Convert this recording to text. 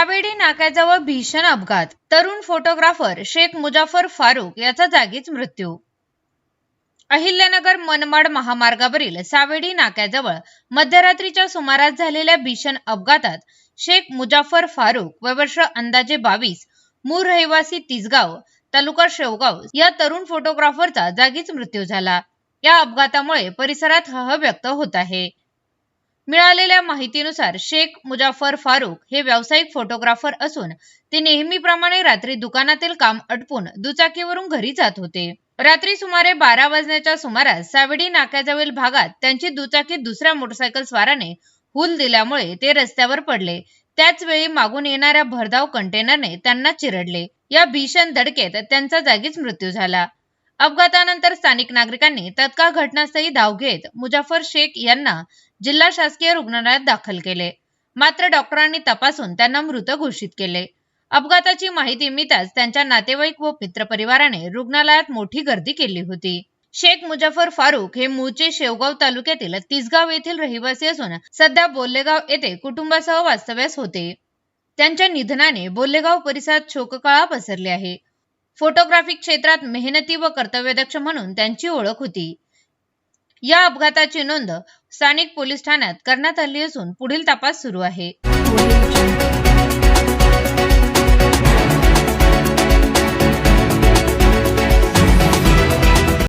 यावेळी नाक्याजवळ भीषण अपघात. तरुण फोटोग्राफर शेख मुजाफर फारुक याचा जागीच मृत्यू. अहिल्यानगर मनमाड महामार्गावरील सावेडी नाक्याजवळ मध्यरात्रीच्या सुमारास झालेल्या भीषण अपघातात शेख मुजाफर फारुक वय वर्ष अंदाजे बावीस मूळ रहिवासी तिसगाव तालुका शेवगाव या तरुण फोटोग्राफरचा जागीच मृत्यू झाला. या अपघातामुळे परिसरात हह व्यक्त होत आहे. मिळालेल्या माहितीनुसार शेख मुजाफर फारूक हे व्यावसायिक फोटोग्राफर असून ते नेहमीप्रमाणे रात्री दुकानातील काम अटपून दुचाकीवरून घरी जात होते. रात्री सुमारे बारा वाजण्याच्या सुमारास सावडी नाक्याजवळील भागात त्यांची दुचाकी दुसऱ्या मोटरसायकल स्वाराने हुल दिल्यामुळे ते रस्त्यावर पडले. त्याच वेळी मागून येणाऱ्या भरधाव कंटेनरने त्यांना चिरडले. या भीषण धडकेत त्यांचा जागीच मृत्यू झाला. अपघातानंतर स्थानिक नागरिकांनी तत्काळ घटनास्थळी धाव घेत मुजाफर शेख यांना जिल्हा शासकीय रुग्णालयात दाखल केले. मात्र डॉक्टरांनी तपासून त्यांना मृत घोषित केले. अपघाताची माहिती मिळताच त्यांच्या नातेवाईक व मित्रपरिवाराने रुग्णालयात मोठी गर्दी केली होती. शेख मुजफ्फर फारुक हे मूळचे शेवगाव तालुक्यातील तिसगाव येथील रहिवासी असून सध्या बोल्लेगाव येथे कुटुंबासह वास्तव्यास होते. त्यांच्या निधनाने बोल्लेगाव परिसरात शोककळा पसरली आहे. फोटोग्राफी क्षेत्रात मेहनती व कर्तव्यदक्ष म्हणून त्यांची ओळख होती. या अपघाताची नोंद स्थानिक पोलीस ठाण्यात करण्यात आली असून पुढील तपास सुरू आहे.